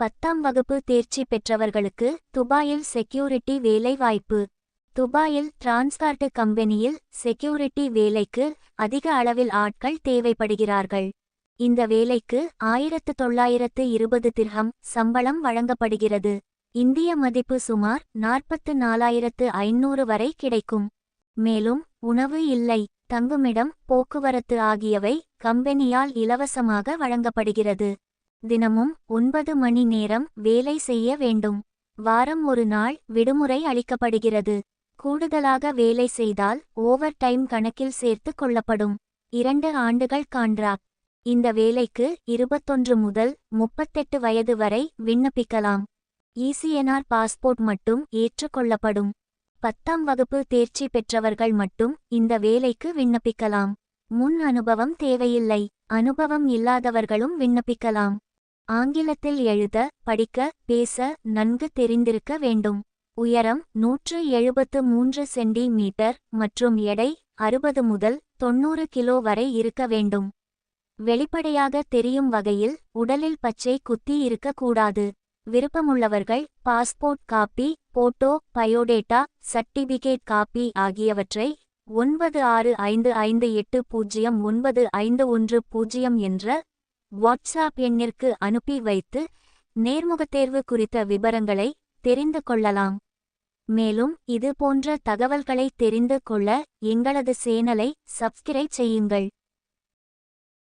பத்தாம் வகுப்பு தேர்ச்சி பெற்றவர்களுக்கு துபாயில் செக்யூரிட்டி வேலை வாய்ப்பு துபாயில் டிரான்ஸ்கார்ட் கம்பெனியில் செக்யூரிட்டி வேலைக்கு அதிக அளவில் ஆட்கள் தேவைப்படுகிறார்கள். இந்த வேலைக்கு ஆயிரத்து தொள்ளாயிரத்து இருபது திர்ஹம் சம்பளம் வழங்கப்படுகிறது. இந்திய மதிப்பு சுமார் நாற்பத்து நாலாயிரத்து ஐநூறு வரை கிடைக்கும். மேலும் உணவு இல்லை தங்குமிடம் போக்குவரத்து ஆகியவை கம்பெனியால் இலவசமாக வழங்கப்படுகிறது. தினமும் ஒன்பது மணி நேரம் வேலை செய்ய வேண்டும். வாரம் ஒரு நாள் விடுமுறை அளிக்கப்படுகிறது. கூடுதலாக வேலை செய்தால் ஓவர் டைம் கணக்கில் சேர்த்து கொள்ளப்படும். இரண்டு ஆண்டுகள் கான்ட்ராக்ட் இந்த வேலைக்கு இருபத்தொன்று முதல் முப்பத்தெட்டு வயது வரை விண்ணப்பிக்கலாம். இசிஎன்ஆர் பாஸ்போர்ட் மட்டும் ஏற்றுக்கொள்ளப்படும் பத்தாம் வகுப்பு தேர்ச்சி பெற்றவர்கள் மட்டும் இந்த வேலைக்கு விண்ணப்பிக்கலாம். முன் அனுபவம் தேவையில்லை. அனுபவம் இல்லாதவர்களும் விண்ணப்பிக்கலாம். ஆங்கிலத்தில் எழுத படிக்க பேச நன்கு தெரிந்திருக்க வேண்டும். உயரம் நூற்று எழுபத்து மூன்று சென்டிமீட்டர் மற்றும் எடை அறுபது முதல் தொண்ணூறு கிலோ வரை இருக்க வேண்டும். வெளிப்படையாக தெரியும் வகையில் உடலில் பச்சை குத்தி இருக்கக்கூடாது விருப்பமுள்ளவர்கள் passport copy photo biodata certificate copy ஆகியவற்றை ஒன்பது ஆறு ஐந்து ஐந்து எட்டு பூஜ்ஜியம் ஒன்பது ஐந்து ஒன்று பூஜ்ஜியம் என்ற வாட்ஸ்ஆப் எண்ணிற்கு அனுப்பி வைத்து நேர்முகத் தேர்வு குறித்த விபரங்களை தெரிந்து கொள்ளலாம். மேலும் இது போன்ற தகவல்களை தெரிந்து கொள்ள எங்களது சேனலை சப்ஸ்கிரைப் செய்யுங்கள்.